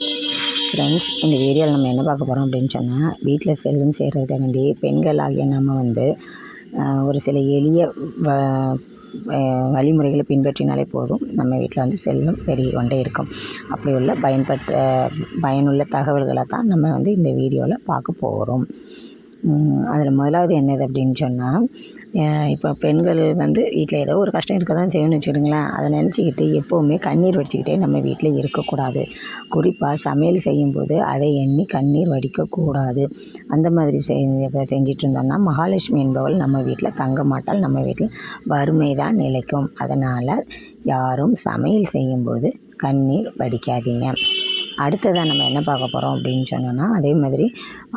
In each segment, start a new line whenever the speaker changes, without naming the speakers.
Friends இந்த வீடியோவில் நம்ம என்ன பார்க்க போகிறோம் அப்படின்னு சொன்னால் வீட்டில் செல்வம் செய்கிறதுக்காண்டி பெண்கள் ஆகிய நம்ம வந்து ஒரு சில எளிய வ வழிமுறைகளை பின்பற்றினாலே போதும் நம்ம வீட்டில் வந்து செல்வம் பெருகி கொண்டே இருக்கும். அப்படி உள்ள பயன்பட்ட பயனுள்ள தகவல்களை தான் நம்ம வந்து இந்த வீடியோவில் பார்க்க போகிறோம் அதில் முதலாவது என்னது அப்படின்னு சொன்னால் இப்போ பெண்கள் வந்து வீட்டில் ஏதோ ஒரு கஷ்டம் இருக்க தான் செய்யணும்னு வச்சுக்கிடுங்களேன். அதை நினச்சிக்கிட்டு எப்போவுமே கண்ணீர் வடிச்சிக்கிட்டே நம்ம வீட்டில் இருக்கக்கூடாது. குறிப்பாக சமையல் செய்யும்போது அதை எண்ணி கண்ணீர் வடிக்கக்கூடாது. அந்த மாதிரி செய் செஞ்சிட்டு இருந்தோம்னா மகாலட்சுமி என்பவள் நம்ம வீட்டில் தங்க மாட்டால் நம்ம வீட்டில் வறுமை தான் நிலைக்கும். அதனால் யாரும் சமையல் செய்யும்போது கண்ணீர் வடிக்காதீங்க. அடுத்ததாக நம்ம என்ன பார்க்க போகிறோம் அப்படின்னு சொன்னோன்னா அதே மாதிரி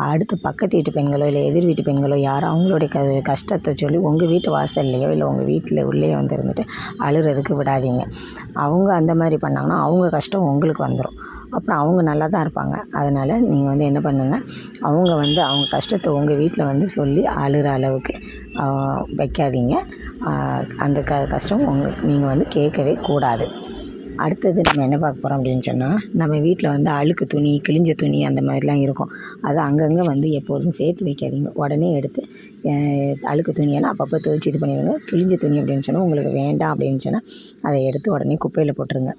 அடுத்து பக்கத்து வீட்டு பெண்களோ இல்லை எதிர் வீட்டு பெண்களோ யாரோ அவங்களுடைய க கஷ்டத்தை சொல்லி உங்கள் வீட்டு வாசல்லையோ இல்லை உங்கள் வீட்டில் உள்ளே வந்து இருந்துட்டு அழுகிறதுக்கு விடாதீங்க. அவங்க அந்த மாதிரி பண்ணாங்கன்னா அவங்க கஷ்டம் உங்களுக்கு வந்துடும் அப்புறம் அவங்க நல்லா தான் இருப்பாங்க. அதனால் நீங்கள் வந்து என்ன பண்ணுங்கள் அவங்க வந்து அவங்க கஷ்டத்தை உங்கள் வீட்டில் வந்து சொல்லி அழுகிற அளவுக்கு வைக்காதீங்க. அந்த க கஷ்டம் உங்கள் நீங்கள் வந்து கேட்கவே கூடாது. அடுத்தது நம்ம என்ன பார்க்க போகிறோம் அப்படின்னு சொன்னால் நம்ம வீட்டில் வந்து அழுக்கு துணி கிழிஞ்ச துணி அந்த மாதிரிலாம் இருக்கும். அது அங்கங்கே வந்து எப்போதும் சேர்த்து வைக்காதீங்க. உடனே எடுத்து அழுக்கு துணியெல்லாம் அப்பப்போ துவைச்சி இது பண்ணிடுங்க. கிழிஞ்ச துணி அப்படின்னு சொன்னால் உங்களுக்கு வேண்டாம் அப்படின்னு சொன்னால் அதை எடுத்து உடனே குப்பையில் போட்டுருங்க.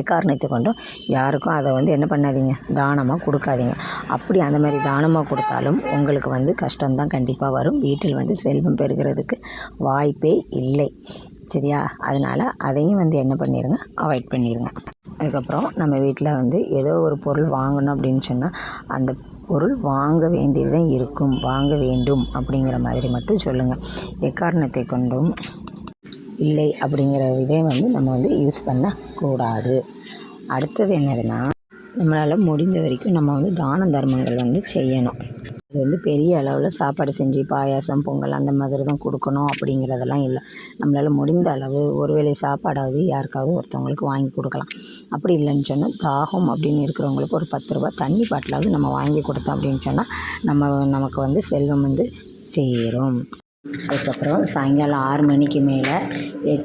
எக்காரணத்தை கொண்டும் யாருக்கும் அதை வந்து என்ன பண்ணாதீங்க தானமாக கொடுக்காதீங்க. அப்படி அந்த மாதிரி தானமாக கொடுத்தாலும் உங்களுக்கு வந்து கஷ்டம்தான் கண்டிப்பாக வரும். வீட்டில் வந்து செல்வம் பெறுகிறதுக்கு வாய்ப்பே இல்லை. சரியா? அதனால் அதையும் வந்து என்ன பண்ணிடுங்க அவாய்ட் பண்ணிடுங்க அதுக்கப்புறம் நம்ம வீட்டில் வந்து ஏதோ ஒரு பொருள் வாங்கணும் அப்படின்னு சொன்னால் அந்த பொருள் வாங்க வேண்டியதுதான் இருக்கும். வாங்க வேண்டும் அப்படிங்கிற மாதிரி மட்டும் சொல்லுங்கள் எக்காரணத்தை கொண்டும் இல்லை அப்படிங்கிற இதை வந்து நம்ம வந்து யூஸ் பண்ணக்கூடாது. அடுத்தது என்னதுன்னா நம்மளால் முடிந்த வரைக்கும் நம்ம வந்து தான தர்மங்கள் வந்து செய்யணும். அது வந்து பெரிய அளவில் சாப்பாடு செஞ்சு பாயாசம் பொங்கல் அந்த மாதிரி தான் கொடுக்கணும் அப்படிங்கிறதெல்லாம் இல்லை. நம்மளால் முடிந்த அளவு ஒருவேளை சாப்பாடாவது யாருக்காவது ஒருத்தவங்களுக்கு வாங்கி கொடுக்கலாம். அப்படி இல்லைன்னு சொன்னால் தாகம் அப்படின்னு இருக்கிறவங்களுக்கு ஒரு பத்து ரூபா தண்ணி பாட்டிலாவது நம்ம வாங்கி கொடுத்தோம் அப்படின்னு சொன்னால் நம்ம நமக்கு வந்து செல்வம் வந்து சேரும். அதுக்கப்புறம் சாயங்காலம் ஆறு மணிக்கு மேலே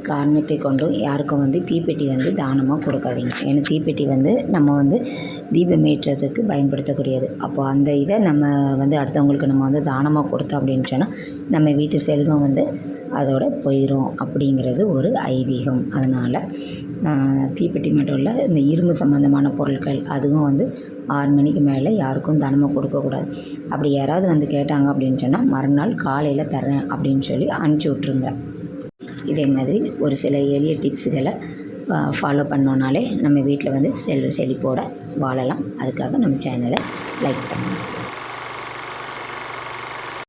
காரணத்தை கொண்டும் யாருக்கும் வந்து தீப்பெட்டி வந்து தானமாக கொடுக்காதீங்க. ஏன்னா தீப்பெட்டி வந்து நம்ம வந்து தீபம் ஏற்றுறதுக்கு பயன்படுத்தக்கூடியது. அப்போ அந்த இதை நம்ம வந்து அடுத்தவங்களுக்கு நம்ம வந்து தானமாக கொடுத்தோம் அப்படின்னு சொன்னால் நம்ம வீட்டு செல்வம் வந்து அதோட போயிடும் அப்படிங்கிறது ஒரு ஐதீகம். அதனால் தீப்பெட்டி மட்டும் இல்லை இந்த இரும்பு சம்மந்தமான பொருட்கள் அதுவும் வந்து ஆறு மணிக்கு மேலே யாருக்கும் தனமாக கொடுக்கக்கூடாது அப்படி யாராவது வந்து கேட்டாங்க அப்படின்னு சொன்னால் மறுநாள் காலையில் தரேன் அப்படின்னு சொல்லி அனுப்பிச்சி விட்ருங்க இதே மாதிரி ஒரு சில எளிய டிப்ஸுகளை ஃபாலோ பண்ணோன்னாலே நம்ம வீட்டில் வந்து செல் செழிப்போட வாழலாம். அதுக்காக நம்ம சேனலை லைக் பண்ணுங்கள்